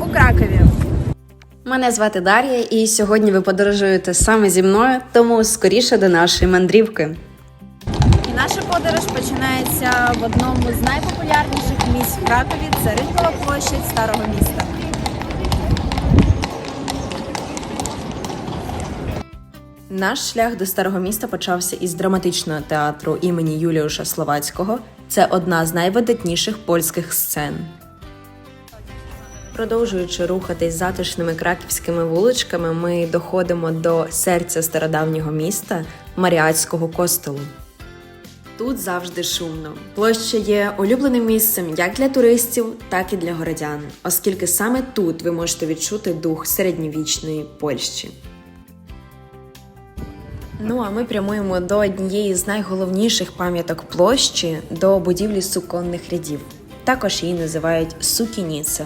у Кракові. Мене звати Дар'я, і сьогодні ви подорожуєте саме зі мною, тому скоріше до нашої мандрівки. І наша подорож починається в одному з найпопулярніших місць в Кракові. Це Ринкова площадь старого міста. Наш шлях до старого міста почався із драматичного театру імені Юліуша Словацького. Це одна з найвидатніших польських сцен. Продовжуючи рухатись затишними краківськими вуличками, ми доходимо до серця стародавнього міста Маріатського костелу. Тут завжди шумно. Площа є улюбленим місцем як для туристів, так і для городян, оскільки саме тут ви можете відчути дух середньовічної Польщі. Ну а ми прямуємо до однієї з найголовніших пам'яток площі до будівлі суконних рядів. Також її називають Сукініце.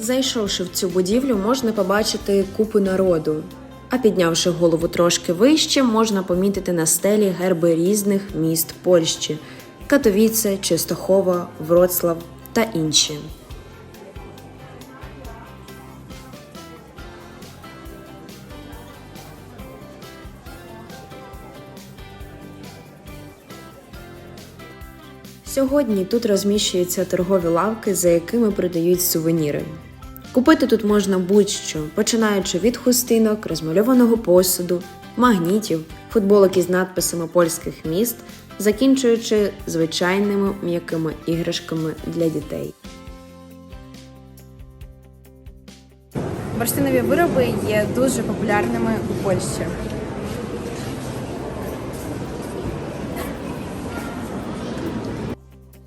Зайшовши в цю будівлю, можна побачити купу народу. А піднявши голову трошки вище, можна помітити на стелі герби різних міст Польщі: Катовіце, Чистохова, Вроцлав та інші. Сьогодні тут розміщуються торгові лавки, за якими продають сувеніри. Купити тут можна будь-що, починаючи від хустинок, розмальованого посуду, магнітів, футболок із надписами польських міст, закінчуючи звичайними м'якими іграшками для дітей. Бурштинові вироби є дуже популярними у Польщі.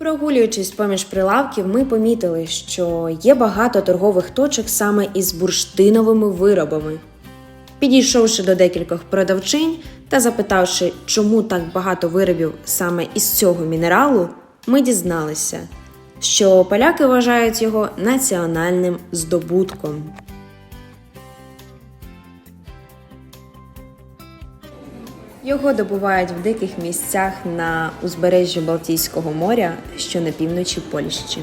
Прогулюючись поміж прилавків, ми помітили, що є багато торгових точок саме із бурштиновими виробами. Підійшовши до декількох продавчинь та запитавши, чому так багато виробів саме із цього мінералу, ми дізналися, що поляки вважають його національним здобутком. Його добувають в диких місцях на узбережжі Балтійського моря, що на півночі Польщі.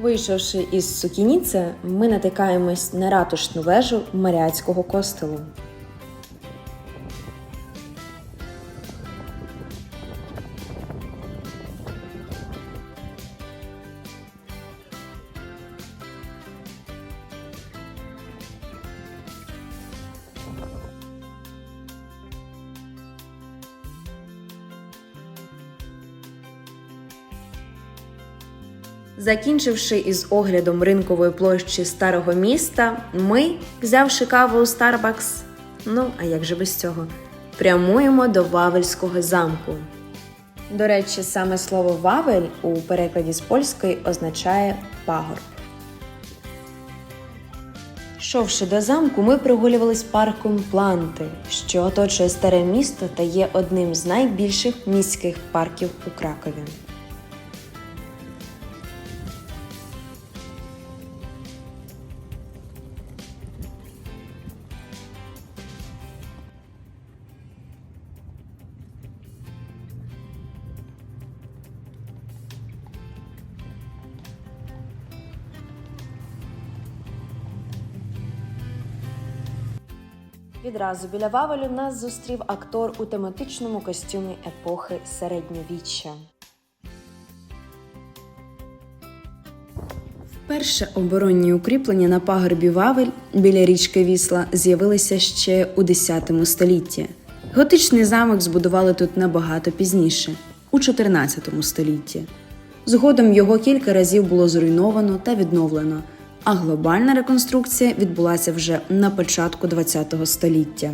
Вийшовши із Сукініце, ми натикаємось на ратушну вежу Маріатського костелу. Закінчивши із оглядом ринкової площі старого міста, ми, взявши каву у Starbucks, ну а як же без цього, прямуємо до Вавельського замку. До речі, саме слово Вавель у перекладі з польської означає пагорб. Йшовши до замку, ми прогулювались парком Планти, що оточує старе місто та є одним з найбільших міських парків у Кракові. Відразу біля Вавелю нас зустрів актор у тематичному костюмі епохи середньовіччя. Вперше оборонні укріплення на пагорбі Вавель біля річки Вісла з'явилися ще у X столітті. Готичний замок збудували тут набагато пізніше, у 14 столітті. Згодом його кілька разів було зруйновано та відновлено, а глобальна реконструкція відбулася вже на початку ХХ століття.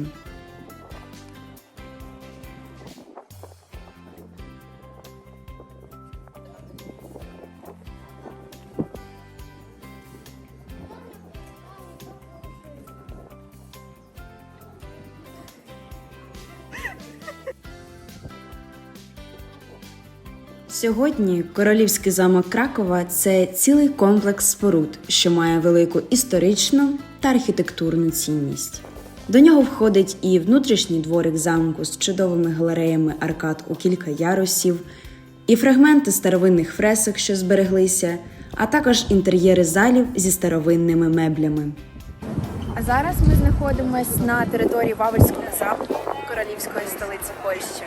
Сьогодні королівський замок Кракова це цілий комплекс споруд, що має велику історичну та архітектурну цінність. До нього входить і внутрішній дворик замку з чудовими галереями аркад у кілька ярусів, і фрагменти старовинних фресок, що збереглися, а також інтер'єри залів зі старовинними меблями. А зараз ми знаходимося на території Вавельського замку, королівської столиці Польщі.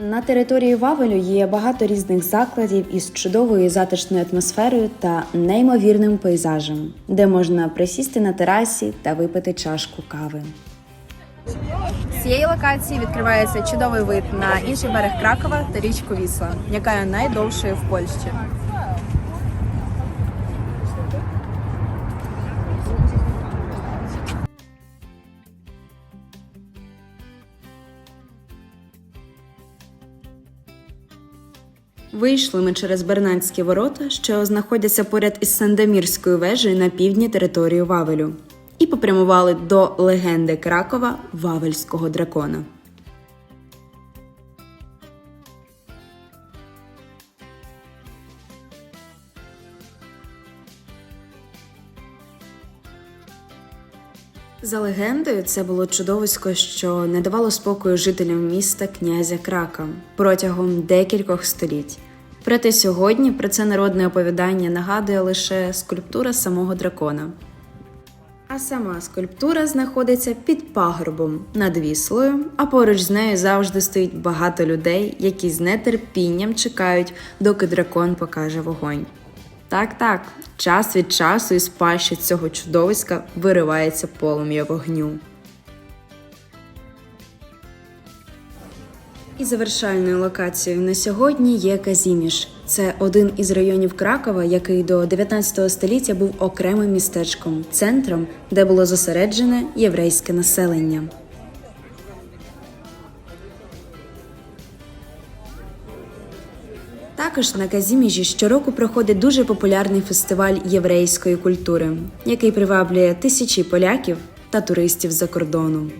На території Вавелю є багато різних закладів із чудовою затишною атмосферою та неймовірним пейзажем, де можна присісти на терасі та випити чашку кави. З цієї локації відкривається чудовий вид на інший берег Кракова та річку Вісла, яка є найдовшою в Польщі. Вийшли ми через Бернацькі ворота, що знаходяться поряд із Сандомірською вежею на півдні території Вавелю, і попрямували до легенди Кракова Вавельського дракона. За легендою, це було чудовисько, що не давало спокою жителям міста князя Крака протягом декількох століть. Проте сьогодні про це народне оповідання нагадує лише скульптура самого дракона. А сама скульптура знаходиться під пагорбом над віслою, а поруч з нею завжди стоїть багато людей, які з нетерпінням чекають, доки дракон покаже вогонь. Так, так, час від часу із пащі цього чудовиська виривається полум'я вогню. І завершальною локацією на сьогодні є Казіміш. Це один із районів Кракова, який до 19 століття був окремим містечком, центром, де було зосереджене єврейське населення. Також на Казіміжі щороку проходить дуже популярний фестиваль єврейської культури, який приваблює тисячі поляків та туристів за кордону.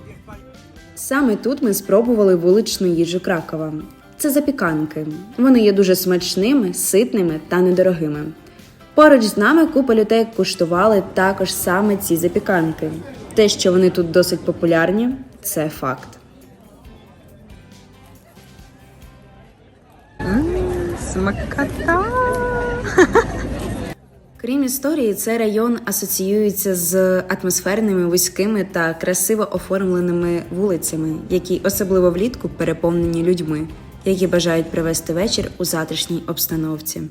Саме тут ми спробували вуличну їжу Кракова. Це запіканки. Вони є дуже смачними, ситними та недорогими. Поруч з нами купа людей куштували також саме ці запіканки. Те, що вони тут досить популярні, це факт. Смакота! Крім історії, цей район асоціюється з атмосферними, вузькими та красиво оформленими вулицями, які особливо влітку переповнені людьми, які бажають провести вечір у затишній обстановці.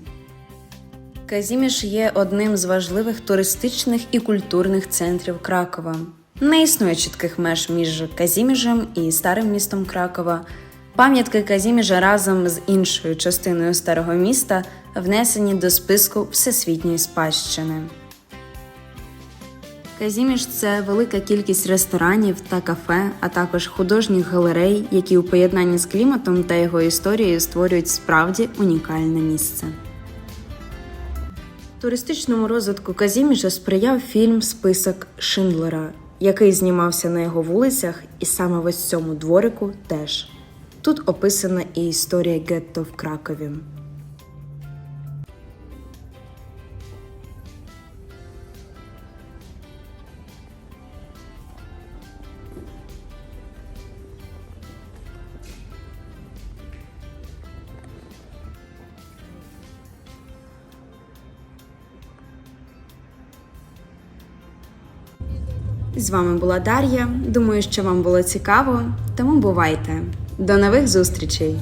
Казіміш є одним з важливих туристичних і культурних центрів Кракова. Не існує чітких меж між Казіміжем і старим містом Кракова. Пам'ятки Казіміжа разом з іншою частиною старого міста внесені до списку всесвітньої спадщини. Казіміж це велика кількість ресторанів та кафе, а також художніх галерей, які у поєднанні з кліматом та його історією створюють справді унікальне місце. Туристичному розвитку Казіміжа сприяв фільм Список Шиндлера, який знімався на його вулицях, і саме в ось цьому дворику теж. Тут описана і історія гетто в Кракові. З вами була Дар'я. Думаю, що вам було цікаво, тому бувайте. До нових зустрічей!